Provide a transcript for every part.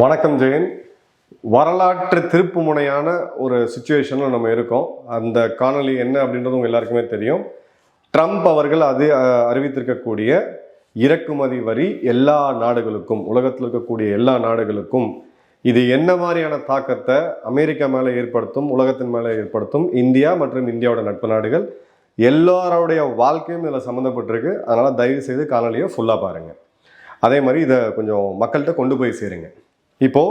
வணக்கம் ஜெயன். வரலாற்று திருப்பு முனையான ஒரு சுச்சுவேஷனில் நம்ம இருக்கோம். அந்த காணொளி என்ன அப்படின்றது உங்கள் எல்லாருக்குமே தெரியும். ட்ரம்ப் அவர்கள் அது அறிவித்திருக்கக்கூடிய இறக்குமதி வரி எல்லா நாடுகளுக்கும் உலகத்தில் இருக்கக்கூடிய எல்லா நாடுகளுக்கும். இது என்ன மாதிரியான தாக்கத்தை அமெரிக்கா மேலே ஏற்படுத்தும் உலகத்தின் மேலே ஏற்படுத்தும் இந்தியா மற்றும் இந்தியாவோட நட்பு நாடுகள் எல்லாரோடைய வாழ்க்கையும் இதில் சம்மந்தப்பட்டிருக்கு அதனால் தயவு செய்து காணொலியை ஃபுல்லாக பாருங்கள் அதே மாதிரி இதை கொஞ்சம் மக்கள்கிட்ட கொண்டு போய் சேருங்க. இப்போ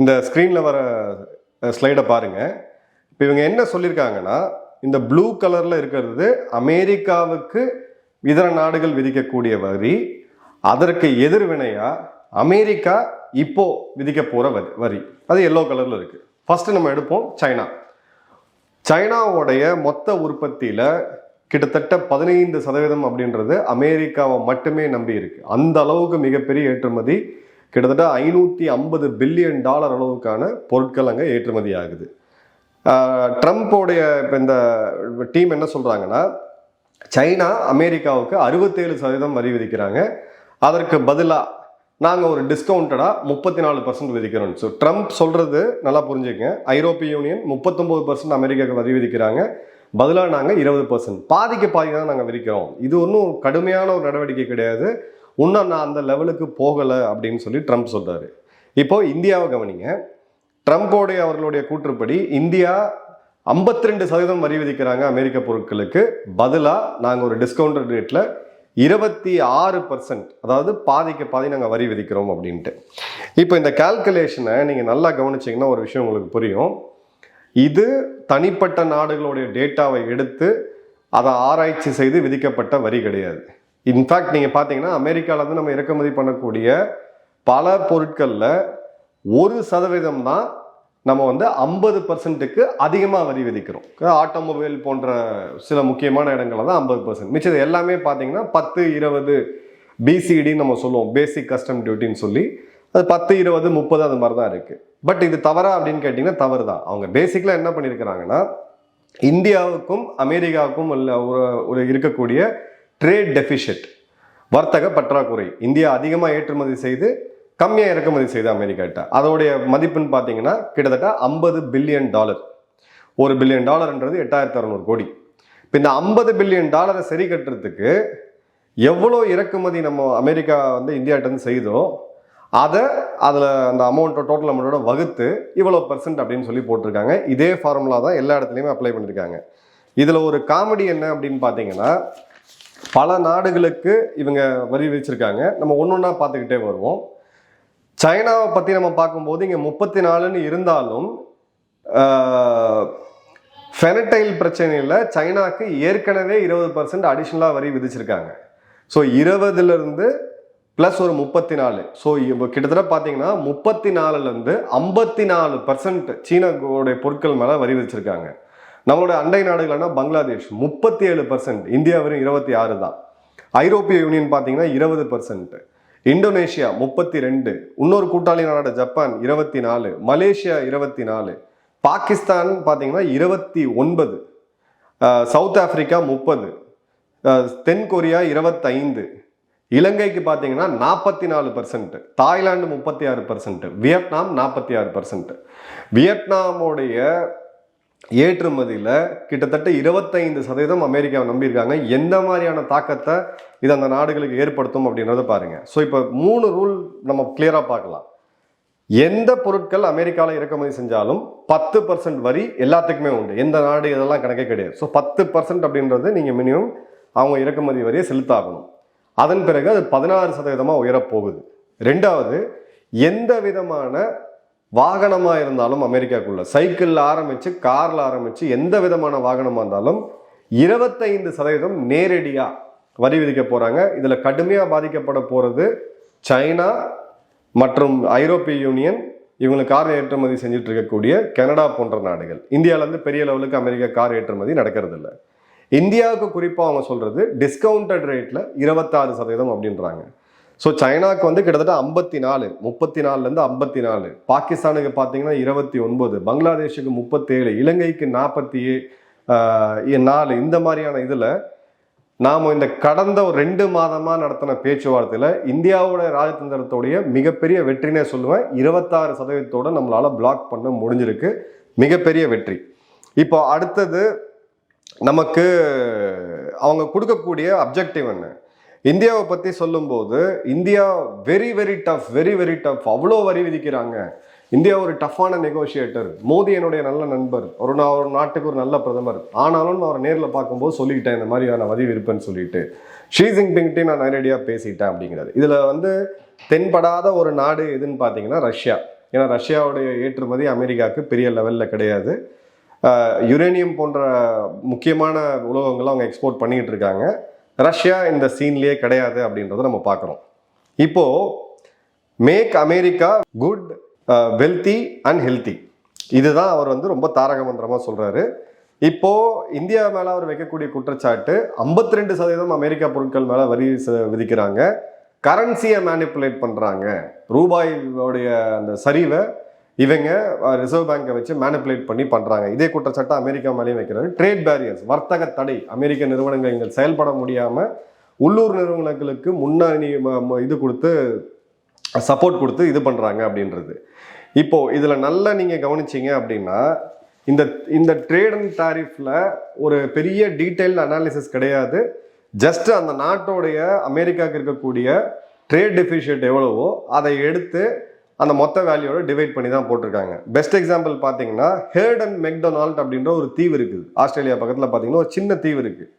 இந்த ஸ்க்ரீனில் வர ஸ்லைடை பாருங்கள் இப்போ இவங்க என்ன சொல்லியிருக்காங்கன்னா இந்த ப்ளூ கலரில் இருக்கிறது அமெரிக்காவுக்கு இதர நாடுகள் விதிக்கக்கூடிய வரி அதற்கு எதிர்வினையாக அமெரிக்கா இப்போ விதிக்க போகிற வரி வரி. அது எல்லோ கலரில் இருக்குது ஃபஸ்ட்டு நம்ம எடுப்போம் சைனா. சைனாவுடைய மொத்த உற்பத்தியில் கிட்டத்தட்ட பதினைந்து சதவீதம் அப்படின்றது அமெரிக்காவை மட்டுமே நம்பி இருக்கு. அந்த அளவுக்கு மிகப்பெரிய ஏற்றுமதி கிட்டத்தட்ட ஐநூற்றி ஐம்பது பில்லியன் டாலர் அளவுக்கான பொருட்கள் அங்கே ஏற்றுமதி ஆகுது ட்ரம்ப்போடைய இப்போ இந்த டீம் என்ன சொல்கிறாங்கன்னா சைனா அமெரிக்காவுக்கு அறுபத்தேழு சதவீதம் வரி விதிக்கிறாங்க. அதற்கு பதிலாக நாங்கள் ஒரு டிஸ்கவுண்டடாக முப்பத்தி நாலு பர்சன்ட் விதிக்கிறோம். ஸோ ட்ரம்ப் சொல்கிறது நல்லா புரிஞ்சுக்கங்க. ஐரோப்பிய யூனியன் முப்பத்தொம்போது பர்சன்ட் அமெரிக்காவுக்கு வரி விதிக்கிறாங்க. பதிலாக நாங்கள் இருபது பர்சன்ட் பாதிக்கு பாதி தான் நாங்கள் விதிக்கிறோம். இது ஒன்றும் கடுமையான ஒரு நடவடிக்கை கிடையாது. இன்னும் நான் அந்த லெவலுக்கு போகலை அப்படின்னு சொல்லி ட்ரம்ப் சொல்கிறாரு இப்போ இந்தியாவை கவனிங்க. ட்ரம்ப்போடைய அவர்களுடைய கூற்றுப்படி இந்தியா 52% ரெண்டு சதவீதம் வரி விதிக்கிறாங்க அமெரிக்க பொருட்களுக்கு பதிலாக நாங்கள் ஒரு டிஸ்கவுண்டட் ரேட்டில் இருபத்தி ஆறு பர்சன்ட் அதாவது பாதிக்கு பாதி நாங்கள் வரி விதிக்கிறோம் அப்படின்ட்டு. இப்போ இந்த கால்குலேஷனை நீங்கள் நல்லா கவனிச்சிங்கன்னா ஒரு விஷயம் உங்களுக்கு புரியும். இது தனிப்பட்ட நாடுகளுடைய டேட்டாவை எடுத்து அதை ஆராய்ச்சி செய்து விதிக்கப்பட்ட வரி கிடையாது. இன்ஃபேக்ட் நீங்கள் பார்த்தீங்கன்னா அமெரிக்காவிலேருந்து நம்ம இறக்குமதி பண்ணக்கூடிய பல பொருட்களில் ஒரு சதவீதம் தான் நம்ம வந்து ஐம்பது பர்சன்ட்டுக்கு அதிகமாக வரி விதிக்கிறோம். ஆட்டோமொபைல் போன்ற சில முக்கியமான இடங்களில் தான் ஐம்பது பர்சன்ட் மிச்சது எல்லாமே பார்த்தீங்கன்னா பத்து இருபது பிசிடின்னு நம்ம சொல்லுவோம். பேசிக் கஸ்டம் டியூட்டின்னு சொல்லி அது பத்து இருபது முப்பது அது மாதிரி தான் இருக்குது பட் இது தவறா அப்படின்னு கேட்டிங்கன்னா தவறு தான். அவங்க பேசிக்கலாக என்ன பண்ணியிருக்கிறாங்கன்னா இந்தியாவுக்கும் அமெரிக்காவுக்கும் உள்ள ஒரு ஒரு இருக்கக்கூடிய ட்ரேட் டெபிஷிட் வர்த்தக பற்றாக்குறை. இந்தியா அதிகமாக ஏற்றுமதி செய்து கம்மியாக இறக்குமதி செய்து அமெரிக்காட்ட அதோடைய மதிப்புன்னு பார்த்தீங்கன்னா கிட்டத்தட்ட ஐம்பது பில்லியன் டாலர். ஒரு பில்லியன் டாலர்ன்றது எட்டாயிரத்தி அறநூறு கோடி. இப்போ இந்த ஐம்பது பில்லியன் டாலரை சரி கட்டுறதுக்கு எவ்வளோ இறக்குமதி நம்ம அமெரிக்கா வந்து இந்தியாட்டேருந்து செய்தோ அதை அதில் அந்த அமௌண்ட்டை டோட்டல் அமௌண்ட்டோட வகுத்து இவ்வளோ பர்சன்ட் அப்படின்னு சொல்லி போட்டிருக்காங்க. இதே ஃபார்முலா தான் எல்லா இடத்துலையுமே அப்ளை பண்ணியிருக்காங்க இதில் ஒரு காமெடி என்ன அப்படின்னு பார்த்தீங்கன்னா பல நாடுகளுக்கு இவங்க வரி விதிச்சிருக்காங்க. நம்ம ஒன்று ஒன்றா பார்த்துக்கிட்டே வருவோம். சைனாவை பற்றி நம்ம பார்க்கும்போது இங்கே முப்பத்தி நாலுன்னு இருந்தாலும் ஃபெனடைல் பிரச்சனையில் சைனாக்கு ஏற்கனவே இருபது பர்சன்ட் அடிஷ்னலாக வரி விதிச்சிருக்காங்க. ஸோ இருபதுலேருந்து ப்ளஸ் ஒரு முப்பத்தி நாலு. ஸோ இப்போ கிட்டத்தட்ட பார்த்தீங்கன்னா முப்பத்தி நாலுலேருந்து ஐம்பத்தி நாலு பர்சன்ட் சீனாவுடைய பொருட்கள் மேலே வரி விதிச்சிருக்காங்க. நம்மளோட அண்டை நாடுகள்னா பங்களாதேஷ் முப்பத்தி ஏழு பர்சன்ட் இந்தியா வரும் இருபத்தி ஆறு தான். ஐரோப்பிய யூனியன் பார்த்தீங்கன்னா இருபது பர்சன்ட் இந்தோனேஷியா முப்பத்தி ரெண்டு. இன்னொரு கூட்டாளி நாடு ஜப்பான் இருபத்தி நாலு. மலேசியா இருபத்தி நாலு. பாகிஸ்தான் பார்த்தீங்கன்னா இருபத்தி ஒன்பது. சவுத் ஆப்பிரிக்கா முப்பது. தென் கொரியா இருபத்தைந்து. இலங்கைக்கு பார்த்தீங்கன்னா நாற்பத்தி நாலு பர்சன்ட் தாய்லாந்து முப்பத்தி ஆறு பர்சன்ட் வியட்நாம் நாற்பத்தி ஆறு பர்சன்ட் வியட்நாமுடைய ஏற்றுமதியில் கிட்டத்தட்ட இருபத்தைந்து சதவீதம் அமெரிக்காவை நம்பியிருக்காங்க. எந்த மாதிரியான தாக்கத்தை இது அந்த நாடுகளுக்கு ஏற்படுத்தும் அப்படின்றத பாருங்கள் ஸோ இப்போ மூணு ரூல் நம்ம கிளியராக பார்க்கலாம். எந்த பொருட்கள் அமெரிக்காவில் இறக்குமதி செஞ்சாலும் பத்து பர்சன்ட் வரி எல்லாத்துக்குமே உண்டு. எந்த நாடு இதெல்லாம் கணக்கே கிடையாது. ஸோ பத்து பர்சன்ட் அப்படின்றது நீங்கள் மினிமம் அவங்க இறக்குமதி வரியை செலுத்தாகணும். அதன் பிறகு அது பதினாறு சதவீதமாக உயரப்போகுது. ரெண்டாவது எந்த விதமான வாகனமாக இருந்தாலும் அமெரிக்காக்குள்ளே. சைக்கிளில் ஆரம்பித்து காரில் ஆரம்பித்து எந்த விதமான வாகனமாக இருந்தாலும் இருபத்தைந்து சதவீதம் நேரடியாக வரி விதிக்க போகிறாங்க இதில் கடுமையாக பாதிக்கப்பட போகிறது சைனா மற்றும் ஐரோப்பிய யூனியன். இவங்களுக்கு கார் ஏற்றுமதி செஞ்சுட்டு இருக்கக்கூடிய கனடா போன்ற நாடுகள். இந்தியாவிலேருந்து பெரிய லெவலுக்கு அமெரிக்கா கார் ஏற்றுமதி நடக்கிறது இல்லை. இந்தியாவுக்கு குறிப்பாக அவங்க சொல்கிறது டிஸ்கவுண்டட் ரேட்டில் இருபத்தாறு சதவீதம் அப்படின்றாங்க. ஸோ சைனாக்கு வந்து கிட்டத்தட்ட ஐம்பத்தி நாலு முப்பத்தி நாலுலேருந்து ஐம்பத்தி நாலு பாகிஸ்தானுக்கு பார்த்தீங்கன்னா இருபத்தி ஒன்பது பங்களாதேஷுக்கு முப்பத்தேழு இலங்கைக்கு நாற்பத்தி நாலு இந்த மாதிரியான இதில் நாம் இந்த கடந்த ஒரு ரெண்டு மாதமாக நடத்தின பேச்சுவார்த்தையில் இந்தியாவோட ராஜதந்திரத்தோடைய மிகப்பெரிய வெற்றினே சொல்லுவேன். இருபத்தாறு சதவீதத்தோட நம்மளால் பிளாக் பண்ண முடிஞ்சிருக்கு. மிகப்பெரிய வெற்றி. இப்போ அடுத்தது நமக்கு அவங்க கொடுக்கக்கூடிய அப்ஜெக்டிவ் என்ன? இந்தியாவை பற்றி சொல்லும்போது India very very tough very very tough அவ்வளோ வரி விதிக்கிறாங்க. இந்தியா ஒரு டஃப்பான நெகோஷியேட்டர் மோடி என்னுடைய நல்ல நண்பர். ஒரு நான் ஒரு நாட்டுக்கு ஒரு நல்ல பிரதமர். ஆனாலும் நான் அவரை நேரில் பார்க்கும்போது சொல்லிக்கிட்டேன் இந்த மாதிரியான வரி விருப்பன்னு சொல்லிட்டு. ஷீ ஜின்பிங்கிட்டே நான் நேரடியாக பேசிட்டேன் அப்படிங்கிறது. இதில் வந்து தென்படாத ஒரு நாடு எதுன்னு பார்த்தீங்கன்னா ரஷ்யா. ஏன்னா ரஷ்யாவுடைய ஏற்றுமதி அமெரிக்காவுக்கு பெரிய லெவலில் கிடையாது. யுரேனியம் போன்ற முக்கியமான உலோகங்களை அவங்க எக்ஸ்போர்ட் பண்ணிக்கிட்டு இருக்காங்க. ரஷ்யா இந்த சீன்லேயே கிடையாது அப்படின்றத நம்ம பார்க்குறோம். இப்போது make America good wealthy and healthy இதுதான் அவர் வந்து ரொம்ப தாரக மந்திரமாக சொல்கிறாரு இப்போ இந்தியா மேலே அவர் வைக்கக்கூடிய குற்றச்சாட்டு 52% ரெண்டு சதவீதம் அமெரிக்கா பொருட்கள் மேலே வரி விதிக்கிறாங்க. கரன்சியை மேனிப்புலேட் பண்ணுறாங்க ரூபாயோடைய அந்த சரிவை இவங்க ரிசர்வ் பேங்கை வச்சு மேனிப்புலேட் பண்ணி பண்ணுறாங்க இதே குற்றச்சாட்டை அமெரிக்கா மேலேயும் வைக்கிறாரு ட்ரேட் பேரியர்ஸ் வர்த்தக தடை அமெரிக்க நிறுவனங்கள் இங்கே செயல்பட முடியாமல் உள்ளூர் நிறுவனங்களுக்கு முன்னணி ம- ம- இது கொடுத்து சப்போர்ட் கொடுத்து இது பண்ணுறாங்க அப்படின்றது. இப்போது இதில் நல்லா நீங்கள் கவனிச்சீங்க அப்படின்னா இந்த இந்த ட்ரேட் அண்ட் டாரிஃப்ல ஒரு பெரிய டீட்டெயில் அனாலிசிஸ் கிடையாது. ஜஸ்ட் அந்த நாட்டோடைய அமெரிக்காவுக்கு இருக்கக்கூடிய ட்ரேட் டெபிஷியட் எவ்வளவோ அதை எடுத்து அந்த மொத்த வேல்யூவோட டிவைட் பண்ணி தான் போட்டிருக்காங்க. பெஸ்ட் எக்ஸாம்பிள் பார்த்தீங்கன்னா ஹேர்ட் அண்ட் மெக்டொனால்ட் அப்படின்ற ஒரு தீவு இருக்குது. ஆஸ்திரேலியா பக்கத்தில் பார்த்தீங்கன்னா ஒரு சின்ன தீவு இருக்குது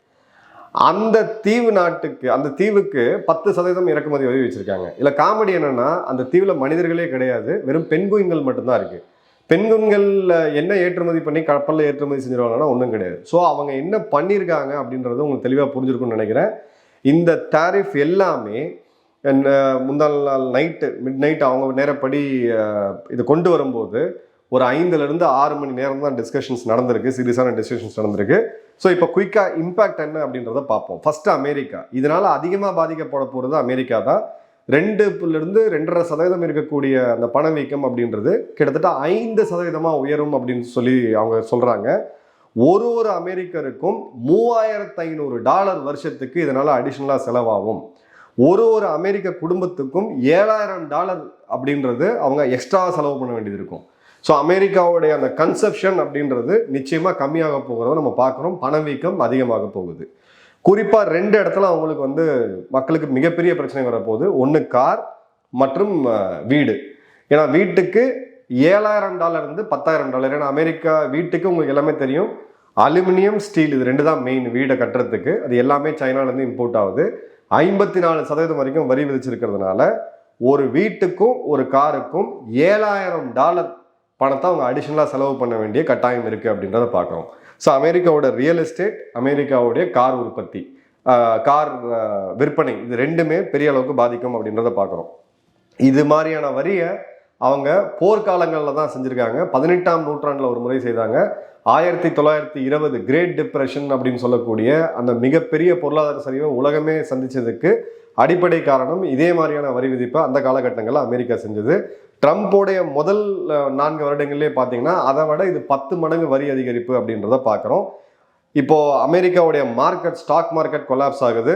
அந்த தீவு நாட்டுக்கு அந்த தீவுக்கு பத்து சதவீதம் இறக்குமதி உதவி வச்சுருக்காங்க. இல்லை காமெடி என்னென்னா அந்த தீவில் மனிதர்களே கிடையாது. வெறும் பெண்குயின்கள் மட்டும்தான் இருக்குது பெண்குயின்கள்ல என்ன ஏற்றுமதி பண்ணி கப்பலில் ஏற்றுமதி செஞ்சிருவாங்கன்னா ஒன்றும் கிடையாது. ஸோ அவங்க என்ன பண்ணியிருக்காங்க அப்படின்றது உங்களுக்கு தெளிவாக புரிஞ்சிருக்கும்னு நினைக்கிறேன். இந்த டாரிஃப் எல்லாமே Uh, முந்தாள் நாள் நைட்டு மிட் நைட் அவங்க நேரப்படி uh, இது கொண்டு வரும்போது ஒரு ஐந்துலேருந்து ஆறு மணி நேரம் தான் டிஸ்கஷன்ஸ் நடந்திருக்கு சீரியஸான டிஸ்கஷன்ஸ் நடந்திருக்கு. ஸோ இப்போ குயிக்காக இம்பேக்ட் என்ன அப்படின்றத பார்ப்போம். First America. இதனால் அதிகமாக பாதிக்கப்பட போகிறது அமெரிக்கா தான். ரெண்டுலேருந்து ரெண்டரை சதவீதம் இருக்கக்கூடிய அந்த பணவீக்கம் அப்படின்றது கிட்டத்தட்ட ஐந்து சதவீதமாக உயரும் அப்படின்னு சொல்லி அவங்க சொல்கிறாங்க ஒரு ஒரு அமெரிக்கருக்கும் மூவாயிரத்து ஐநூறு டாலர் வருஷத்துக்கு இதனால் அடிஷ்னலாக செலவாகும். ஒரு ஒரு அமெரிக்க குடும்பத்துக்கும் ஏழாயிரம் டாலர் அப்படின்றது அவங்க எக்ஸ்ட்ரா செலவு பண்ண வேண்டியது இருக்கும். ஸோ அமெரிக்காவுடைய அந்த கன்செப்ஷன் அப்படின்றது நிச்சயமாக கம்மியாக போகிறத நம்ம பார்க்குறோம். பணவீக்கம் அதிகமாக போகுது. குறிப்பாக ரெண்டு இடத்துல அவங்களுக்கு வந்து மக்களுக்கு மிகப்பெரிய பிரச்சனை வரப்போகுது. ஒன்று கார் மற்றும் வீடு. ஏன்னா வீட்டுக்கு ஏழாயிரம் டாலர் இருந்து பத்தாயிரம் டாலர். ஏன்னா அமெரிக்கா வீட்டுக்கு உங்களுக்கு எல்லாமே தெரியும். அலுமினியம் ஸ்டீல் இது ரெண்டு தான் மெயின் வீடை கட்டுறதுக்கு. அது எல்லாமே சைனாலேருந்து இம்போர்ட் ஆகுது. ஐம்பத்தி நாலு சதவீதம் வரைக்கும் வரி விதிச்சிருக்கிறதுனால ஒரு வீட்டுக்கும் ஒரு காருக்கும் ஏழாயிரம் டாலர் பணத்தை அவங்க அடிஷ்னலாக செலவு பண்ண வேண்டிய கட்டாயம் இருக்குது அப்படின்றத பார்க்குறோம் ஸோ அமெரிக்காவோட ரியல் எஸ்டேட் அமெரிக்காவுடைய கார் உற்பத்தி கார் விற்பனை இது ரெண்டுமே பெரிய அளவுக்கு பாதிக்கும் அப்படின்றத பார்க்குறோம் இது மாதிரியான வரியை அவங்க போர்க்காலங்களில் தான் செஞ்சுருக்காங்க. பதினெட்டாம் நூற்றாண்டில் ஒரு முறை செய்தாங்க. ஆயிரத்தி தொள்ளாயிரத்தி இருபது கிரேட் டிப்ரெஷன் அப்படின்னு சொல்லக்கூடிய அந்த மிகப்பெரிய பொருளாதார சரிவை உலகமே சந்தித்ததுக்கு அடிப்படை காரணம் இதே மாதிரியான வரி விதிப்பை அந்த காலகட்டங்களில் அமெரிக்கா செஞ்சது. ட்ரம்ப்போடைய முதல் நான்கு வருடங்கள்லேயே பார்த்தீங்கன்னா அதை விட இது பத்து மடங்கு வரி அதிகரிப்பு அப்படின்றத பார்க்குறோம் இப்போது அமெரிக்காவுடைய மார்க்கெட் ஸ்டாக் மார்க்கெட் கொலாப்ஸ் ஆகுது.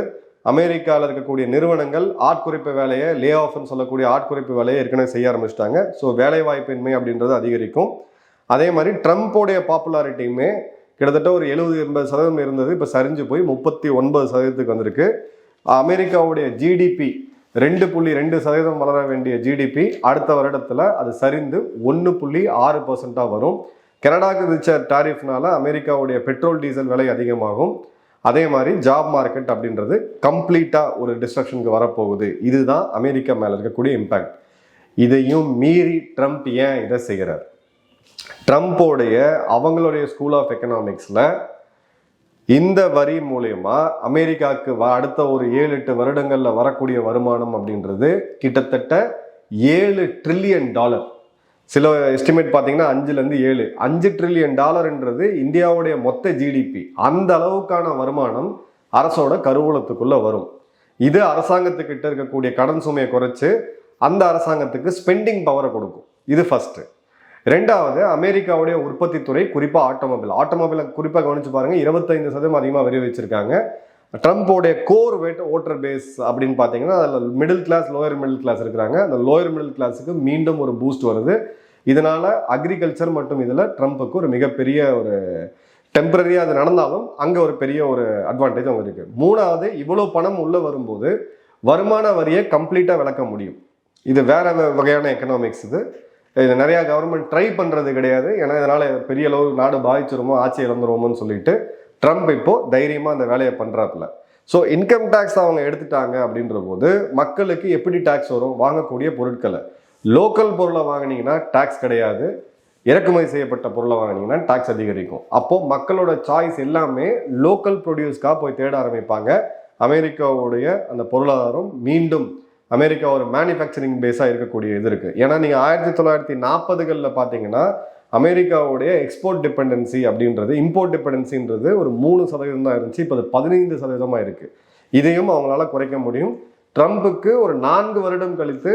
அமெரிக்காவில் இருக்கக்கூடிய நிறுவனங்கள் ஆட்குறைப்பு வேலையை லே ஆஃப்னு சொல்லக்கூடிய ஆட்குறைப்பு வேலையை ஏற்கனவே செய்ய ஆரம்பிச்சிட்டாங்க. ஸோ வேலை வாய்ப்பின்மை அப்படின்றது அதிகரிக்கும். அதே மாதிரி ட்ரம்ப்போடைய பாப்புலாரிட்டியுமே கிட்டத்தட்ட ஒரு எழுபது எண்பது சதவீதம் இருந்தது. இப்போ சரிஞ்சு போய் முப்பத்தி ஒன்பது சதவீதத்துக்கு வந்திருக்கு. அமெரிக்காவுடைய ஜிடிபி ரெண்டு புள்ளி ரெண்டு சதவீதம் வளர வேண்டிய ஜிடிபி அடுத்த வருடத்தில் அது சரிந்து ஒன்று புள்ளி ஆறு பர்சன்ட்டாக வரும். கனடாக்கு விதிச்ச டாரிஃப்னால அமெரிக்காவுடைய பெட்ரோல் டீசல் விலை அதிகமாகும். அதே மாதிரி ஜாப் மார்க்கெட் அப்படின்றது கம்ப்ளீட்டாக ஒரு டிஸ்ட்ரக்ஷனுக்கு வரப்போகுது. இதுதான் அமெரிக்கா மேலே இருக்கக்கூடிய இம்பேக்ட் இதையும் மீறி ட்ரம்ப் ஏன் இதை செய்கிறார்? ட்ரம்ப்போடைய அவங்களுடைய ஸ்கூல் ஆஃப் எக்கனாமிக்ஸில் இந்த வரி மூலயமா அமெரிக்காவுக்கு வ- அடுத்த ஒரு ஏழு எட்டு வருடங்களில் வரக்கூடிய வருமானம் அப்படின்றது கிட்டத்தட்ட ஏழு ட்ரில்லியன் டாலர் சில எஸ்டிமேட் பார்த்தீங்கன்னா அஞ்சுலேருந்து ஏழு. அஞ்சு ட்ரில்லியன் டாலர்ன்றது இந்தியாவுடைய மொத்த ஜிடிபி அந்த அளவுக்கான வருமானம் அரசோட கருவூலத்துக்குள்ளே வரும். இது அரசாங்கத்துக்கிட்ட இருக்கக்கூடிய கடன் சுமையை குறைச்சு அந்த அரசாங்கத்துக்கு ஸ்பெண்டிங் பவரை கொடுக்கும். இது ஃபஸ்ட்டு ரெண்டாவது அமெரிக்காவுடைய உற்பத்தி துறை குறிப்பாக ஆட்டோமொபைல். ஆட்டோமொபைலை குறிப்பாக கவனிச்சு பாருங்கள் இருபத்தைந்து சதவீதம் அதிகமாக வரி வச்சிருக்காங்க. ட்ரம்ப்போடைய கோர் வெட் ஓட்டர் பேஸ் அப்படின்னு பார்த்தீங்கன்னா அதில் middle class lower middle class இருக்கிறாங்க. அந்த லோயர் மிடில் கிளாஸுக்கு மீண்டும் ஒரு பூஸ்ட் வருது. இதனால் அக்ரிகல்ச்சர் மற்றும் இதில் ட்ரம்ப்புக்கு ஒரு மிகப்பெரிய ஒரு டெம்பரரியாக அது நடந்தாலும் அங்கே ஒரு பெரிய ஒரு அட்வான்டேஜ் அவங்க இருக்குது மூணாவது இவ்வளோ பணம் உள்ளே வரும்போது வருமான வரியை கம்ப்ளீட்டாக விளக்க முடியும். இது வேற வகையான எக்கனாமிக்ஸ் இது. இது நிறையா கவர்மெண்ட் ட்ரை பண்ணுறது கிடையாது. ஏன்னா இதனால் பெரிய அளவு நாடு பாதிச்சிருமோ ஆட்சி இழந்துருவோமோன்னு சொல்லிட்டு ட்ரம்ப் இப்போது தைரியமாக அந்த வேலையை பண்ணுறாப்புல ஸோ இன்கம் டேக்ஸ் அவங்க எடுத்துட்டாங்க அப்படின்ற போது மக்களுக்கு எப்படி டேக்ஸ் வரும்? வாங்கக்கூடிய பொருட்களை. லோக்கல் பொருளை வாங்குனீங்கன்னா டேக்ஸ் கிடையாது. இறக்குமதி செய்யப்பட்ட பொருளை வாங்குனீங்கன்னா டேக்ஸ் அதிகரிக்கும். அப்போது மக்களோட சாய்ஸ் எல்லாமே லோக்கல் ப்ரொடியூஸ்க்காக போய் தேட ஆரம்பிப்பாங்க. அமெரிக்காவுடைய அந்த பொருளாதாரம் மீண்டும் அமெரிக்கா ஒரு மேனுஃபேக்சரிங் பேஸாக இருக்கக்கூடிய இது இருக்குது ஏன்னா நீங்கள் ஆயிரத்தி தொள்ளாயிரத்தி நாற்பதுகளில் பார்த்தீங்கன்னா அமெரிக்காவுடைய எக்ஸ்போர்ட் டிபெண்டன்சி அப்படின்றது இம்போர்ட் டிபெண்டன்சின்றது ஒரு மூணு சதவீதம் தான் இருந்துச்சு. இப்போ அது பதினைந்து சதவீதமாக இருக்குது இதையும் அவங்களால குறைக்க முடியும். ட்ரம்புக்கு ஒரு நான்கு வருடம் கழித்து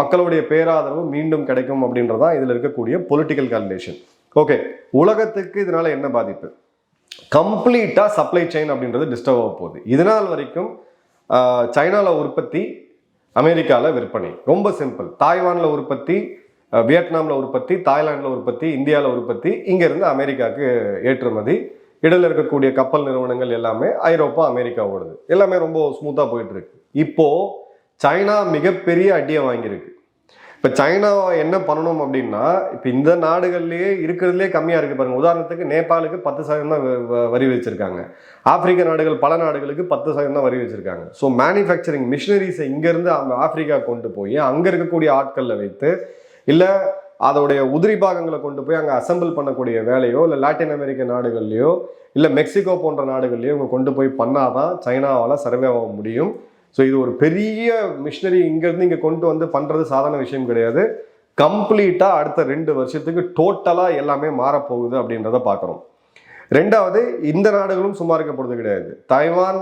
மக்களுடைய பேராதரவு மீண்டும் கிடைக்கும் அப்படின்றதா இதில் இருக்கக்கூடிய பொலிட்டிக்கல் கால்குலேஷன் ஓகே உலகத்துக்கு இதனால என்ன பாதிப்பு? கம்ப்ளீட்டாக சப்ளை செயின் அப்படின்றது டிஸ்டர்ப் ஆக போகுது. இதனால் வரைக்கும் சைனாவில் உற்பத்தி அமெரிக்காவில் விற்பனை. ரொம்ப சிம்பிள் தாய்வானில் உற்பத்தி வியட்நாமில் உற்பத்தி தாய்லாந்தில் உற்பத்தி இந்தியாவில் உற்பத்தி இங்கேருந்து அமெரிக்காவுக்கு ஏற்றுமதி. இடையில் இருக்கக்கூடிய கப்பல் நிறுவனங்கள் எல்லாமே ஐரோப்பா அமெரிக்கா ஓடுது எல்லாமே ரொம்ப ஸ்மூத்தாக போயிட்டுருக்கு இப்போது சைனா மிகப்பெரிய அடியை வாங்கியிருக்கு. இப்போ சைனா என்ன பண்ணணும் அப்படின்னா இப்போ இந்த நாடுகள்லேயே இருக்கிறதுலே கம்மியாக இருக்குது பாருங்கள் உதாரணத்துக்கு நேபாளுக்கு பத்து சதவீதம் தான் வ- வரி வச்சுருக்காங்க. ஆப்பிரிக்க நாடுகள் பல நாடுகளுக்கு பத்து சதவீதம் தான் வரி வச்சுருக்காங்க. ஸோ மேனுஃபேக்சரிங் மிஷினரிஸை இங்கேருந்து அவங்க ஆப்பிரிக்கா கொண்டு போய் அங்கே இருக்கக்கூடிய ஆட்களில் வைத்து இல்லை அதோடைய உதிரி பாகங்களை கொண்டு போய் அங்கே அசெம்பிள் பண்ணக்கூடிய வேலையோ இல்லை லாட்டின் அமெரிக்க நாடுகள்லையோ இல்லை மெக்சிகோ போன்ற நாடுகள்லையோ இவங்க கொண்டு போய் பண்ணாதான் சைனாவால் சர்வே ஆக முடியும். ஸோ இது ஒரு பெரிய மிஷினரி இங்கேருந்து இங்கே கொண்டு வந்து பண்ணுறது சாதாரண விஷயம் கிடையாது. கம்ப்ளீட்டாக அடுத்த ரெண்டு வருஷத்துக்கு டோட்டலாக எல்லாமே மாறப்போகுது அப்படின்றத பார்க்குறோம். ரெண்டாவது இந்த நாடுகளும் சும்மா இருக்கப்படுறது கிடையாது. தைவான்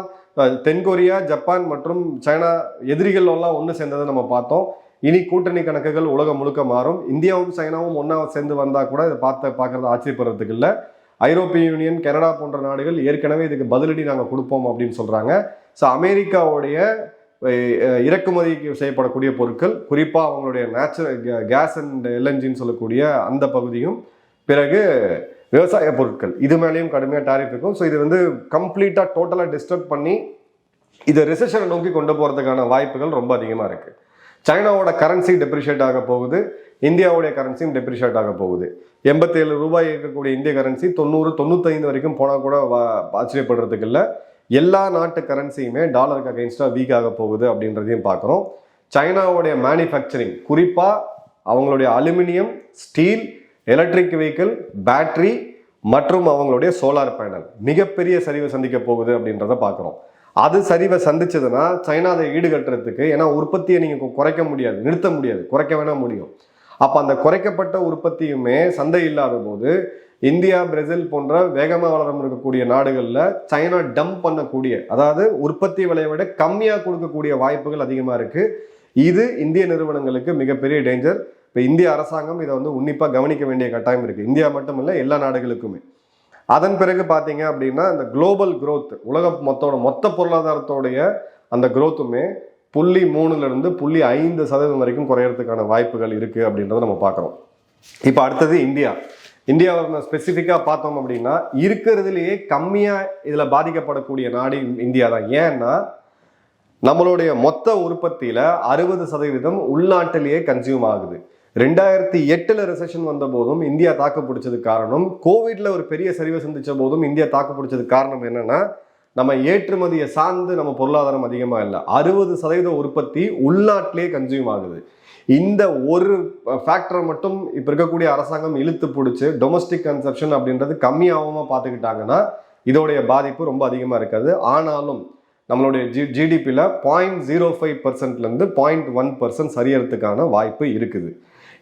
தென்கொரியா ஜப்பான் மற்றும் சைனா எதிரிகள் எல்லாம் ஒன்று சேர்ந்ததை நம்ம பார்த்தோம். இனி கூட்டணி கணக்குகள் உலகம் முழுக்க மாறும். இந்தியாவும் சைனாவும் ஒன்றா சேர்ந்து வந்தால் கூட இதை பார்த்த பார்க்குறது ஆச்சரியப்படுறதுக்கு இல்லை. ஐரோப்பிய யூனியன் கனடா போன்ற நாடுகள் ஏற்கனவே இதுக்கு பதிலடி நாங்கள் கொடுப்போம் அப்படின்னு சொல்கிறாங்க ஸோ அமெரிக்காவுடைய இறக்குமதி செய்யப்படக்கூடிய பொருட்கள் குறிப்பாக அவங்களுடைய நேச்சுரல் கேஸ் அண்ட் எல்என்ஜின்னு சொல்லக்கூடிய அந்த பகுதியும் பிறகு விவசாய பொருட்கள். இது மேலேயும் கடுமையாக டாரிஃப் இருக்கும். ஸோ இது வந்து கம்ப்ளீட்டாக டோட்டலாக டிஸ்டர்ப் பண்ணி இதை ரிசெஷனை நோக்கி கொண்டு போகிறதுக்கான வாய்ப்புகள் ரொம்ப அதிகமாக இருக்குது சைனாவோட கரன்சி டெப்ரிஷியேட் ஆக போகுது. இந்தியாவுடைய கரன்சியும் டெப்ரிஷியேட் ஆக போகுது. எண்பத்தேழு ரூபாய் இருக்கக்கூடிய இந்திய கரன்சி தொண்ணூறு தொண்ணூத்தைந்து வரைக்கும் போனால் கூட வா- ஆச்சரியப்படுறதுக்கு இல்லை. எல்லா நாட்டு கரன்சியுமே டாலருக்கு அகைன்ஸ்டாக வீக் ஆக போகுது அப்படின்றதையும் பார்க்குறோம். சைனாவுடைய மேனுஃபேக்சரிங் குறிப்பாக அவங்களுடைய aluminium steel electric vehicle battery மற்றும் அவங்களுடைய சோலார் பேனல் மிகப்பெரிய சரிவு சந்திக்க போகுது அப்படின்றத பார்க்குறோம். அது சரிவை சந்திச்சதுன்னா சைனா அதை ஈடுகட்டுறதுக்கு ஏன்னா உற்பத்தியை நீங்கள் குறைக்க முடியாது நிறுத்த முடியாது குறைக்க வேணா முடியும். அப்போ அந்த குறைக்கப்பட்ட உற்பத்தியுமே சந்தை இல்லாத போது இந்தியா பிரேசில் போன்ற வேகமாக வளரம் இருக்கக்கூடிய நாடுகளில் சைனா டம்ப் பண்ணக்கூடிய அதாவது உற்பத்தி விலையை விட கம்மியாக கொடுக்கக்கூடிய வாய்ப்புகள் அதிகமாக இருக்குது இது இந்திய நிறுவனங்களுக்கு மிகப்பெரிய டேஞ்சர் இப்போ இந்திய அரசாங்கம் இதை வந்து உன்னிப்பாக கவனிக்க வேண்டிய கட்டாயம் இருக்குது இந்தியா மட்டும் இல்லை எல்லா நாடுகளுக்குமே. அதன் பிறகு பார்த்தீங்க அப்படின்னா இந்த குளோபல் க்ரோத் உலக மொத்தோட மொத்த பொருளாதாரத்தோடைய அந்த க்ரோத்துமே புள்ளி மூணுலேருந்து புள்ளி ஐந்து சதவீதம் வரைக்கும் குறையறதுக்கான வாய்ப்புகள் இருக்குது அப்படின்றத நம்ம பார்க்குறோம். இப்போ அடுத்தது இந்தியா. இந்தியாவில் நம்ம ஸ்பெசிஃபிக்காக பார்த்தோம் அப்படின்னா இருக்கிறதுலேயே கம்மியாக இதில் பாதிக்கப்படக்கூடிய நாடு இந்தியா தான். ஏன்னா நம்மளுடைய மொத்த உற்பத்தியில் அறுபது சதவீதம் உள்நாட்டிலேயே கன்சியூம் ஆகுது. ரெண்டாயிரத்தி எட்டில் ரிசெஷன் வந்த போதும் இந்தியா தாக்கு பிடிச்சதுக்கு காரணம் கோவிட்ல ஒரு பெரிய சரிவை சந்திச்ச போதும் இந்தியா தாக்கு பிடிச்சது காரணம் என்னன்னா நம்ம ஏற்றுமதியை சார்ந்து நம்ம பொருளாதாரம் அதிகமாக இல்லை. அறுபது சதவீத உற்பத்தி உள்நாட்டிலே கன்சியூம் ஆகுது. இந்த ஒரு ஃபேக்டரை மட்டும் இப்போ இருக்கக்கூடிய அரசாங்கம் இழுத்து பிடிச்சி டொமஸ்டிக் கன்சப்ஷன் அப்படின்றது கம்மியாகாம பார்த்துக்கிட்டாங்கன்னா இதோடைய பாதிப்பு ரொம்ப அதிகமாக இருக்காது. ஆனாலும் நம்மளுடைய ஜி ஜிடிபியில் பாயிண்ட் ஜீரோ ஃபைவ் பர்சன்ட்லேருந்து பாயிண்ட் ஒன் பர்சன்ட் சரியறதுக்கான வாய்ப்பு இருக்குது.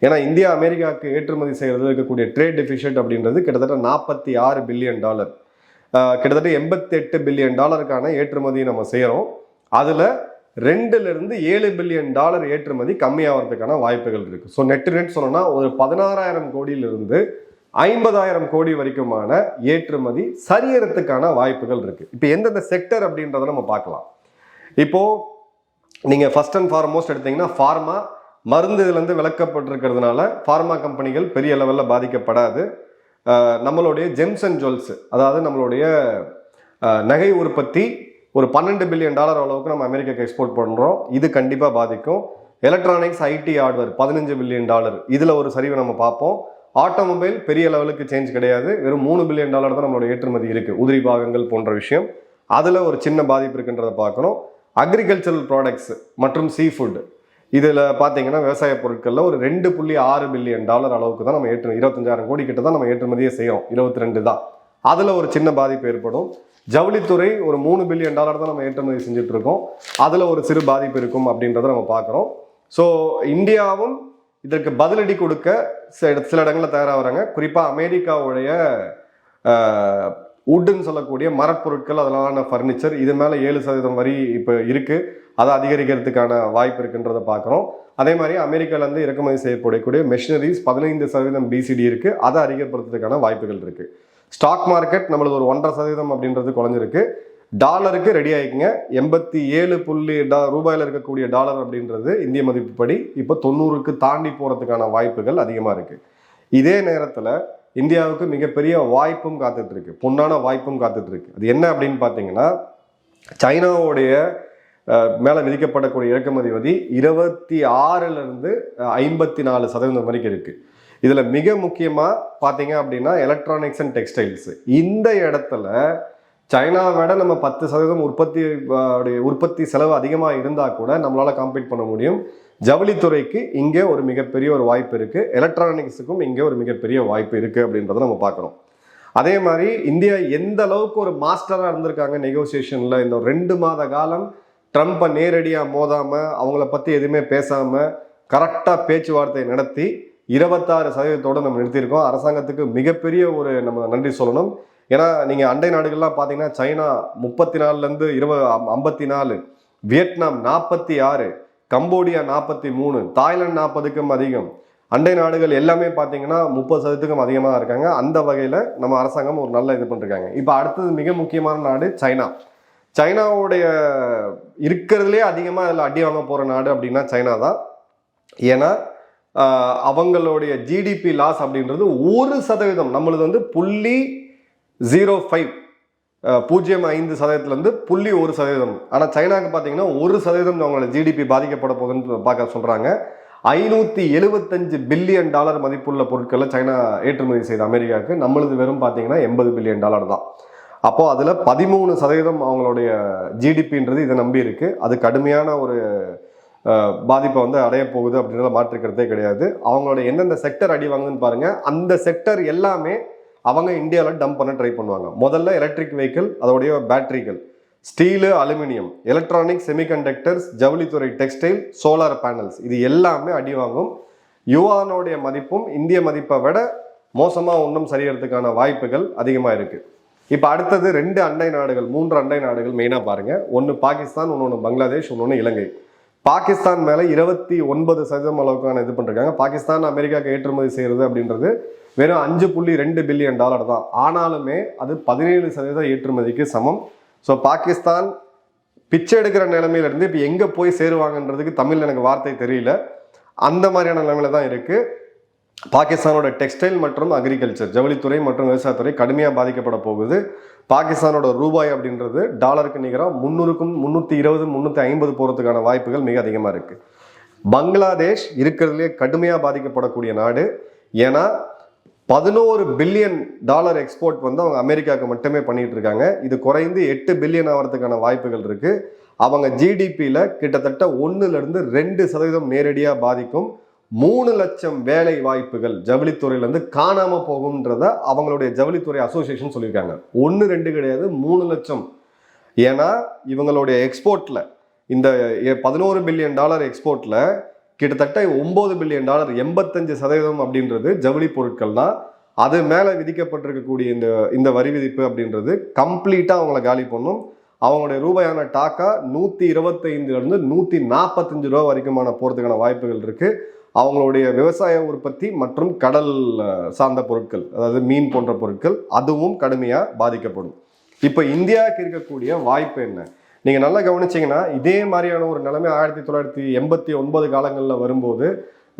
ஏன்னா இந்தியா அமெரிக்காவுக்கு ஏற்றுமதி செய்கிறதுல இருக்கக்கூடிய ட்ரேட் டெபிஷியட் அப்படின்றது கிட்டத்தட்ட நாற்பத்தி ஆறு பில்லியன் டாலர் கிட்டத்தட்ட எண்பத்தி எட்டு பில்லியன் டாலருக்கான ஏற்றுமதி நம்ம செய்கிறோம் அதில் ரெண்டுலேருந்து ஏழு பில்லியன் டாலர் ஏற்றுமதி கம்மியாகிறதுக்கான வாய்ப்புகள் இருக்குது ஸோ நெட் நெட் சொன்னோன்னா ஒரு பதினாறாயிரம் கோடியிலிருந்து ஐம்பதாயிரம் கோடி வரைக்குமான ஏற்றுமதி சரியறதுக்கான வாய்ப்புகள் இருக்குது இப்போ எந்தெந்த செக்டர் அப்படின்றத நம்ம பார்க்கலாம். இப்போது நீங்கள் ஃபஸ்ட் அண்ட் ஃபார்மோஸ்ட் எடுத்தீங்கன்னா ஃபார்மா மருந்து இதுலேருந்து விளக்கப்பட்டிருக்கிறதுனால ஃபார்மா கம்பெனிகள் பெரிய லெவலில் பாதிக்கப்படாது. நம்மளுடைய ஜெம்ஸ் அண்ட் ஜுவல்ஸ் அதாவது நம்மளுடைய நகை உற்பத்தி ஒரு பன்னெண்டு பில்லியன் டாலர் அளவுக்கு நம்ம அமெரிக்காக்கு எக்ஸ்போர்ட் பண்ணுறோம் இது கண்டிப்பாக பாதிக்கும். எலக்ட்ரானிக்ஸ் ஐடி ஹார்ட்வேர் பதினஞ்சு பில்லியன் டாலர் இதில் ஒரு சரிவை நம்ம பார்ப்போம். ஆட்டோமொபைல் பெரிய லெவலுக்கு சேஞ்ச் கிடையாது. வெறும் மூணு பில்லியன் டாலர் தான் நம்மளோட ஏற்றுமதி இருக்குது உதிரி பாகங்கள் போன்ற விஷயம். அதில் ஒரு சின்ன பாதிப்பு இருக்குன்றதை பார்க்கணும். அக்ரிகல்ச்சரல் ப்ராடக்ட்ஸ் மற்றும் சீ ஃபுட் இதில் பார்த்தீங்கன்னா விவசாய பொருட்களில் ஒரு ரெண்டு புள்ளி ஆறு பில்லியன் டாலர் அளவுக்கு தான் நம்ம ஏற்று இருபத்தஞ்சாயிரம் கோடி கிட்ட தான் நம்ம ஏற்றுமதியே செய்கிறோம். இருபத்தி ரெண்டு தான். அதில் ஒரு சின்ன பாதிப்பு ஏற்படும். ஜவுளித்துறை ஒரு மூணு பில்லியன் டாலர் தான் நம்ம ஏற்றுமதி செஞ்சுட்டு இருக்கோம் அதில் ஒரு சிறு பாதிப்பு இருக்கும் அப்படின்றத நம்ம பார்க்குறோம். ஸோ இந்தியாவும் இதற்கு பதிலடி கொடுக்க சில சில இடங்களில் தயாராகிறாங்க குறிப்பாக அமெரிக்காவுடைய உட்டுன்னு சொல்லக்கூடிய மரப்பொருட்கள் அதனால ஃபர்னிச்சர் இது மேலே ஏழு சதவீதம் வரி இப்போ இருக்குது அதை அதிகரிக்கிறதுக்கான வாய்ப்பு இருக்குன்றதை பார்க்குறோம். அதே மாதிரி அமெரிக்காலேருந்து இறக்குமதி செய்யப்படக்கூடிய மெஷினரிஸ் பதினைந்து சதவீதம் பிசிடி இருக்குது அதை அதிகப்படுத்துறதுக்கான வாய்ப்புகள் இருக்குது ஸ்டாக் மார்க்கெட் நம்மளது ஒரு ஒன்றரை சதவீதம் அப்படின்றது குறைஞ்சிருக்கு. டாலருக்கு ரெடி ஆகிக்குங்க எண்பத்தி ஏழு புள்ளி டா ரூபாயில் இருக்கக்கூடிய டாலர் அப்படின்றது இந்திய மதிப்புப்படி இப்போ தொண்ணூறுக்கு தாண்டி போகிறதுக்கான வாய்ப்புகள் அதிகமாக இருக்குது இதே நேரத்தில் இந்தியாவுக்கு மிகப்பெரிய வாய்ப்பும் காத்துட்ருக்கு பொன்னான வாய்ப்பும் காத்துட்ருக்கு அது என்ன அப்படின்னு பார்த்தீங்கன்னா சைனாவுடைய மேலே விதிக்கப்படக்கூடிய இறக்குமதி வரி இருபத்தி ஆறுலருந்து ஐம்பத்தி நாலு சதவீதம் வரைக்கும் இருக்குது இதில் மிக முக்கியமாக பார்த்தீங்க அப்படின்னா எலக்ட்ரானிக்ஸ் அண்ட் டெக்ஸ்டைல்ஸ் இந்த இடத்துல சைனாவை விட நம்ம பத்து சதவீதம் உற்பத்தி உடைய உற்பத்தி செலவு அதிகமாக இருந்தால் கூட நம்மளால் காம்பீட் பண்ண முடியும். ஜவுளித்துறைக்கு இங்கே ஒரு மிகப்பெரிய ஒரு வாய்ப்பு இருக்குது எலக்ட்ரானிக்ஸுக்கும் இங்கே ஒரு மிகப்பெரிய வாய்ப்பு இருக்குது அப்படின்றத நம்ம பார்க்குறோம் அதே மாதிரி இந்தியா எந்த அளவுக்கு ஒரு மாஸ்டராக இருந்திருக்காங்க நெகோசியேஷனில் இந்த ரெண்டு மாத காலம் ட்ரம்ப்பை நேரடியாக மோதாமல் அவங்கள பற்றி எதுவுமே பேசாமல் கரெக்டாக பேச்சுவார்த்தை நடத்தி இருபத்தாறு சதவீதத்தோடு நம்ம நிறுத்தியிருக்கோம். அரசாங்கத்துக்கு மிகப்பெரிய ஒரு நம்ம நன்றி சொல்லணும். ஏன்னா நீங்கள் அண்டை நாடுகள்லாம் பார்த்தீங்கன்னா சைனா முப்பத்தி நாலுலேருந்து இருபது ஐம்பத்தி நாலு வியட்நாம் நாற்பத்தி ஆறு கம்போடியா நாற்பத்தி மூணு தாய்லாந்து நாற்பதுக்கும் அதிகம். அண்டை நாடுகள் எல்லாமே பார்த்தீங்கன்னா முப்பது சதவீதத்துக்கும் அதிகமாக இருக்காங்க. அந்த வகையில் நம்ம அரசாங்கம் ஒரு நல்ல இது பண்ணிருக்காங்க. இப்போ அடுத்தது மிக முக்கியமான நாடு சைனா. சைனாவுடைய இருக்கிறதுலே அதிகமாக அதில் அடி வாங்க போகிற நாடு அப்படின்னா சைனா தான். ஏன்னா அவங்களுடைய ஜிடிபி லாஸ் அப்படின்றது ஒரு சதவீதம். நம்மளது வந்து புள்ளி ஜீரோ ஃபைவ் பூஜ்ஜியம் ஐந்து சதவீதத்துலேருந்து புள்ளி ஒரு சதவீதம். ஆனால் சைனாக்கு பார்த்தீங்கன்னா ஒரு சதவீதம் அவங்களோட ஜிடிபி பாதிக்கப்பட போகுதுன்னு பார்க்க சொல்கிறாங்க ஐநூற்றி எழுபத்தஞ்சு பில்லியன் டாலர் மதிப்புள்ள பொருட்களை சைனா ஏற்றுமதி செய்த அமெரிக்காவுக்கு. நம்மளது வெறும் பார்த்தீங்கன்னா எண்பது பில்லியன் டாலர் தான். அப்போது அதில் பதிமூணு சதவீதம் அவங்களுடைய ஜிடிபின்றது இதை நம்பி இருக்குது அது கடுமையான ஒரு பாதிப்பை வந்து அடைய போகுது அப்படின்றத மாற்றுக்கிறதே கிடையாது. அவங்களோட எந்தெந்த செக்டர் அடி வாங்குதுன்னு பாருங்கள் அந்த செக்டர் எல்லாமே அவங்க இந்தியாவில் டம்ப் பண்ண ட்ரை பண்ணுவாங்க. முதல்ல எலக்ட்ரிக் வெஹிக்கிள் அதோடைய பேட்டரிகள் ஸ்டீலு அலுமினியம் எலக்ட்ரானிக் செமிகண்டக்டர்ஸ் ஜவுளித்துறை டெக்ஸ்டைல் சோலார் பேனல்ஸ் இது எல்லாமே அடி வாங்கும். யுவானோடைய மதிப்பும் இந்திய மதிப்பை விட மோசமாக ஒன்றும் சரியறதுக்கான வாய்ப்புகள் அதிகமாக இருக்குது இப்போ அடுத்தது ரெண்டு அண்டை நாடுகள் மூன்று அண்டை நாடுகள் மெயினாக பாருங்க. ஒன்று பாகிஸ்தான் இன்னொன்று பங்களாதேஷ் இன்னொன்று இலங்கை. பாகிஸ்தான் மேலே இருபத்தி ஒன்பது சதவீதம் அளவுக்கான இது பண்ணிருக்காங்க. பாகிஸ்தான் அமெரிக்காவுக்கு ஏற்றுமதி செய்கிறது அப்படின்றது வெறும் அஞ்சு புள்ளி ரெண்டு பில்லியன் டாலர் தான். ஆனாலுமே அது பதினேழு சதவீத ஏற்றுமதிக்கு சமம். ஸோ பாகிஸ்தான் பிச்சை எடுக்கிற நிலைமையிலேருந்து இப்போ எங்கே போய் சேருவாங்கன்றதுக்கு தமிழ் எனக்கு வார்த்தை தெரியல. அந்த மாதிரியான நிலைமையில தான் இருக்குது பாகிஸ்தானோட டெக்ஸ்டைல் மற்றும் அக்ரிகல்ச்சர் ஜவுளித்துறை மற்றும் விவசாயத்துறை கடுமையாக பாதிக்கப்பட போகுது. பாகிஸ்தானோட ரூபாய் அப்படின்றது டாலருக்கு நிகராக முந்நூறுக்கும் முந்நூற்றி இருபது முந்நூற்றி ஐம்பது போகிறதுக்கான வாய்ப்புகள் மிக அதிகமாக இருக்குது பங்களாதேஷ் இருக்கிறதுலே கடுமையாக பாதிக்கப்படக்கூடிய நாடு. ஏன்னா பதினோரு பில்லியன் டாலர் எக்ஸ்போர்ட் வந்து அவங்க அமெரிக்காவுக்கு மட்டுமே பண்ணிட்டு இருக்காங்க. இது குறைந்து எட்டு பில்லியன் ஆகிறதுக்கான வாய்ப்புகள் இருக்குது அவங்க ஜிடிபியில் கிட்டத்தட்ட ஒன்றுலேருந்து ரெண்டு சதவீதம் நேரடியாக பாதிக்கும். மூணு லட்சம் வேலை வாய்ப்புகள் ஜவுளித்துறையிலேருந்து காணாமல் போகும்ன்றத அவங்களுடைய ஜவுளித்துறை அசோசியேஷன் சொல்லியிருக்காங்க. ஒன்று ரெண்டு கிடையாது மூணு லட்சம். ஏன்னா இவங்களுடைய எக்ஸ்போர்ட்டில் இந்த பதினோரு பில்லியன் டாலர் எக்ஸ்போர்ட்டில் கிட்டத்தட்ட ஒம்பது பில்லியன் டாலர் எண்பத்தஞ்சு சதவீதம் அப்படின்றது ஜவுளி பொருட்கள் தான். அது மேலே விதிக்கப்பட்டிருக்கக்கூடிய இந்த இந்த வரி விதிப்பு அப்படின்றது கம்ப்ளீட்டாக அவங்கள காலி பண்ணும். அவங்களுடைய ரூபாயான டாக்கா நூற்றி இருபத்தைந்துலேருந்து நூற்றி நாற்பத்தஞ்சு ரூபா வரைக்குமான போகிறதுக்கான வாய்ப்புகள் இருக்குது அவங்களுடைய விவசாய உற்பத்தி மற்றும் கடல் சார்ந்த பொருட்கள் அதாவது மீன் போன்ற பொருட்கள் அதுவும் கடுமையாக பாதிக்கப்படும். இப்போ இந்தியாவுக்கு இருக்கக்கூடிய வாய்ப்பு என்ன? நீங்கள் நல்லா கவனிச்சிங்கன்னா இதே மாதிரியான ஒரு நிலைமை ஆயிரத்தி தொள்ளாயிரத்தி எண்பத்தி ஒன்பது காலங்களில் வரும்போது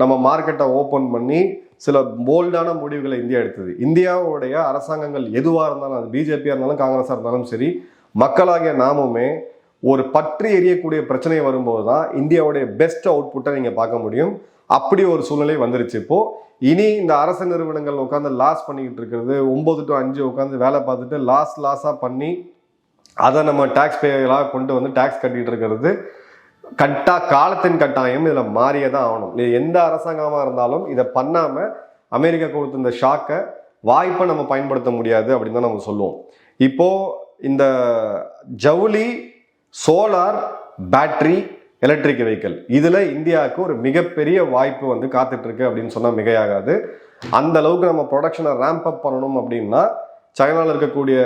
நம்ம மார்க்கெட்டை ஓப்பன் பண்ணி சில போல்டான முடிவுகளை இந்தியா எடுத்தது. இந்தியாவுடைய அரசாங்கங்கள் எதுவாக இருந்தாலும் அது பிஜேபியாக இருந்தாலும் காங்கிரஸாக இருந்தாலும் சரி மக்களாகிய நாமுமே ஒரு பற்றி எரியக்கூடிய பிரச்சனை வரும்போது தான் இந்தியாவுடைய பெஸ்ட் அவுட்புட்டை நீங்கள் பார்க்க முடியும். அப்படி ஒரு சூழ்நிலை வந்துருச்சு. இப்போ இனி இந்த அரசு நிறுவனங்கள் உட்காந்து லாஸ் பண்ணிக்கிட்டு இருக்கிறது ஒன்பது டு அஞ்சு உட்காந்து வேலை பார்த்துட்டு லாஸ் லாஸாக பண்ணி அதை நம்ம டேக்ஸ் பேயர்களாக கொண்டு வந்து டேக்ஸ் கட்டிட்டு இருக்கிறது. கட்டா காலத்தின் கட்டாயம் இதில் மாறியே தான் ஆகணும். இது எந்த அரசாங்கமாக இருந்தாலும் இதை பண்ணாமல் அமெரிக்கா கொடுத்த இந்த ஷாக்கை வாய்ப்பை நம்ம பயன்படுத்த முடியாது அப்படின்னு தான் நம்ம சொல்லுவோம். இப்போது இந்த ஜவுளி சோலார் பேட்டரி எலக்ட்ரிக் வெஹிக்கிள் இதில் இந்தியாவுக்கு ஒரு மிகப்பெரிய வாய்ப்பு வந்து காத்துட்ருக்கு அப்படின்னு சொன்னால் மிகையாகாது. அந்த அளவுக்கு நம்ம ப்ரொடக்ஷனை ரேம்ப் அப் பண்ணணும் அப்படின்னா சைனாவில் இருக்கக்கூடிய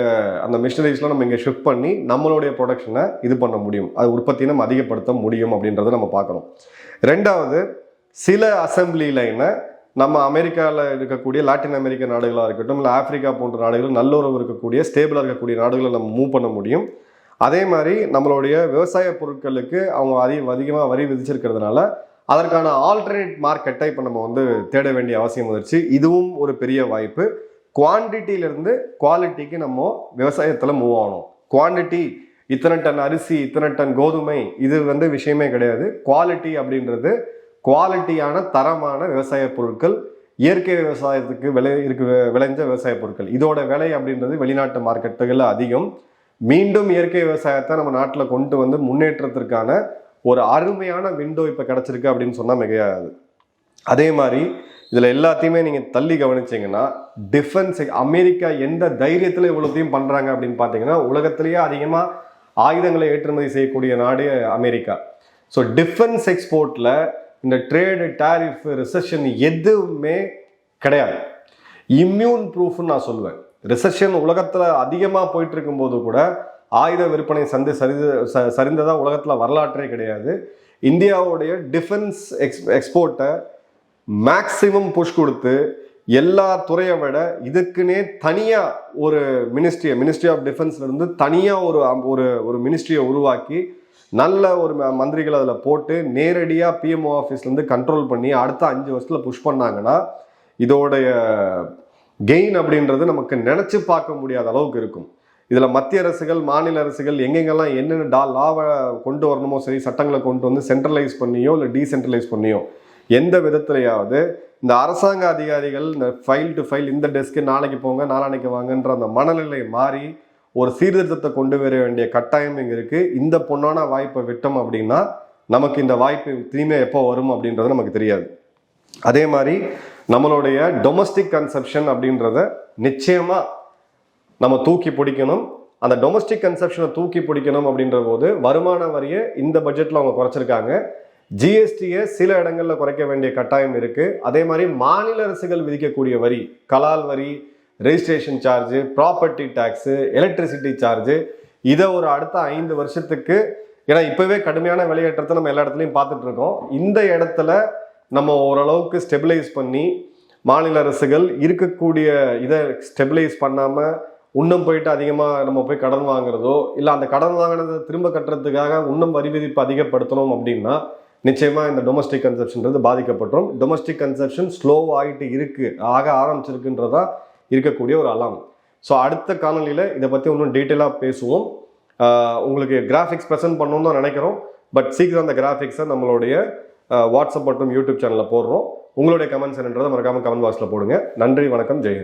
அந்த மிஷினரிஸ்லாம் நம்ம இங்கே ஷிஃப்ட் பண்ணி நம்மளுடைய ப்ரொடக்ஷனை இது பண்ண முடியும். அது உற்பத்தியை நம்ம அதிகப்படுத்த முடியும் அப்படின்றத நம்ம பார்க்கணும். ரெண்டாவது சில அசம்பிளி லைனை நம்ம அமெரிக்காவில் இருக்கக்கூடிய லாட்டின் அமெரிக்க நாடுகளாக இருக்கட்டும் இல்லை ஆப்பிரிக்கா போன்ற நாடுகள் நல்லுறவு இருக்கக்கூடிய ஸ்டேபிளாக இருக்கக்கூடிய நாடுகளை நம்ம மூவ் பண்ண முடியும். அதே மாதிரி நம்மளுடைய விவசாய பொருட்களுக்கு அவங்க அதிக அதிகமாக வரி விதிச்சிருக்கிறதுனால அதற்கான ஆல்டர்னேட் மார்க்கெட்டை இப்போ நம்ம வந்து தேட வேண்டிய அவசியம் வந்துருச்சு. இதுவும் ஒரு பெரிய வாய்ப்பு. குவான்டிட்டியிலேருந்து குவாலிட்டிக்கு நம்ம விவசாயத்தில் மூவ் ஆகணும். குவான்டிட்டி இத்தனை டன் அரிசி இத்தனை டன் கோதுமை இது வந்து விஷயமே கிடையாது. குவாலிட்டி அப்படின்றது குவாலிட்டியான தரமான விவசாய பொருட்கள் இயற்கை விவசாயத்துக்கு விளை இருக்கு விளைஞ்ச விவசாய பொருட்கள். இதோட விலை அப்படின்றது வெளிநாட்டு மார்க்கெட்டுகளில் அதிகம். மீண்டும் இயற்கை விவசாயத்தை நம்ம நாட்டில் கொண்டு வந்து முன்னேற்றத்திற்கான ஒரு அருமையான விண்டோ இப்போ கிடச்சிருக்கு அப்படின்னு சொன்னால் மிகையாது அதே மாதிரி இதில் எல்லாத்தையுமே நீங்கள் தள்ளி கவனிச்சிங்கன்னா டிஃபென்ஸ் அமெரிக்கா எந்த தைரியத்தில் இவ்வளோத்தையும் பண்ணுறாங்க அப்படின்னு பார்த்தீங்கன்னா உலகத்திலேயே அதிகமாக ஆயுதங்களை ஏற்றுமதி செய்யக்கூடிய நாடு அமெரிக்கா. ஸோ டிஃபென்ஸ் எக்ஸ்போர்ட்டில் இந்த ட்ரேடு டேரிஃப் ரிசெஷன் எதுவுமே கிடையாது. இம்யூன் ப்ரூஃப்னு நான் சொல்லுவேன் ரிசப்ஷன் உலகத்தில் அதிகமாக போயிட்டு இருக்கும்போது கூட ஆயுத விற்பனை சந்தை சரிந்து ச- சரிந்ததாக உலகத்தில் வரலாற்றே கிடையாது. இந்தியாவுடைய டிஃபென்ஸ் எக்ஸ் எக்ஸ்போர்ட்டை மேக்சிமம் புஷ் கொடுத்து எல்லா துறையை விட இதுக்குன்னே தனியாக ஒரு மினிஸ்ட்ரியை மினிஸ்ட்ரி ஆஃப் டிஃபென்ஸ்லேருந்து தனியாக ஒரு அம்- ஒரு ஒரு மினிஸ்ட்ரியை உருவாக்கி நல்ல ஒரு ம- மந்திரிகள் அதில் போட்டு நேரடியாக பிஎம்ஓ ஆஃபீஸ்லேருந்து கண்ட்ரோல் பண்ணி அடுத்த அஞ்சு வருஷத்தில் புஷ் பண்ணாங்கன்னா இதோடைய கெயின் அப்படின்றது நமக்கு நினச்சி பார்க்க முடியாத அளவுக்கு இருக்கும். இதில் மத்திய அரசுகள் மாநில அரசுகள் எங்கெங்கெல்லாம் என்னென்ன டா லாவை கொண்டு வரணுமோ சரி சட்டங்களை கொண்டு வந்து சென்ட்ரலைஸ் பண்ணியோ இல்லை டீசென்ட்ரலைஸ் பண்ணியோ எந்த விதத்துலையாவது இந்த அரசாங்க அதிகாரிகள் இந்த ஃபைல் டு ஃபைல் இந்த டெஸ்க்கு நாளைக்கு போங்க நாளானைக்கு வாங்கன்ற அந்த மனநிலை மாறி ஒரு சீர்திருத்தத்தை கொண்டு வர வேண்டிய கட்டாயம் இங்கே இருக்குது இந்த பொண்ணான வாய்ப்பை விட்டோம் அப்படின்னா நமக்கு இந்த வாய்ப்பு திரும்பி எப்போ வரும் அப்படின்றது நமக்கு தெரியாது. அதே மாதிரி நம்மளுடைய டொமஸ்டிக் கன்சப்ஷன் அப்படின்றத நிச்சயமாக நம்ம தூக்கி பிடிக்கணும். அந்த டொமஸ்டிக் கன்சப்ஷனை தூக்கி பிடிக்கணும் அப்படின்ற போது வருமான வரியை இந்த பட்ஜெட்டில் அவங்க குறைச்சிருக்காங்க. ஜிஎஸ்டியை சில இடங்களில் குறைக்க வேண்டிய கட்டாயம் இருக்குது அதே மாதிரி மாநில அரசுகள் விதிக்கக்கூடிய வரி கலால் வரி registration charge property tax electricity charge இதை ஒரு அடுத்த ஐந்து வருஷத்துக்கு ஏன்னா இப்போவே கடுமையான விலையேற்றத்தை நம்ம எல்லா இடத்துலையும் பார்த்துட்ருக்கோம் இந்த இடத்துல நம்ம ஓரளவுக்கு ஸ்டெபிலைஸ் பண்ணி மாநில அரசுகள் இருக்கக்கூடிய இதை ஸ்டெபிலைஸ் பண்ணாமல் இன்னும் போயிட்டு அதிகமாக நம்ம போய் கடன் வாங்குறதோ இல்லை அந்த கடன் வாங்கினதை திரும்ப கட்டுறதுக்காக இன்னும் வரி விதிப்பு அதிகப்படுத்தணும் அப்படின்னா நிச்சயமாக இந்த டொமஸ்டிக் கன்சப்ஷன்றது பாதிக்கப்பட்டுரும். டொமஸ்டிக் கன்சப்ஷன் ஸ்லோ ஆகிட்டு இருக்குது ஆக ஆரம்பிச்சிருக்குன்றதா இருக்கக்கூடிய ஒரு அலாம் ஸோ அடுத்த காணொலியில் இதை பற்றி இன்னும் டீட்டெயிலாக பேசுவோம். உங்களுக்கு கிராஃபிக்ஸ் ப்ரெசென்ட் பண்ணணும்னு தான் நினைக்கிறோம். பட் சீக்கிரம் அந்த கிராஃபிக்ஸை நம்மளுடைய வாட்ஸ்அப் மற்றும் யூடியூப் சேனலில் போடுறோம். உங்களுடைய கமெண்ட்ஸ் என்னன்றதை மறக்காமல் கமெண்ட் பாக்ஸில் போடுங்க. நன்றி வணக்கம் ஜெயஹிந்த்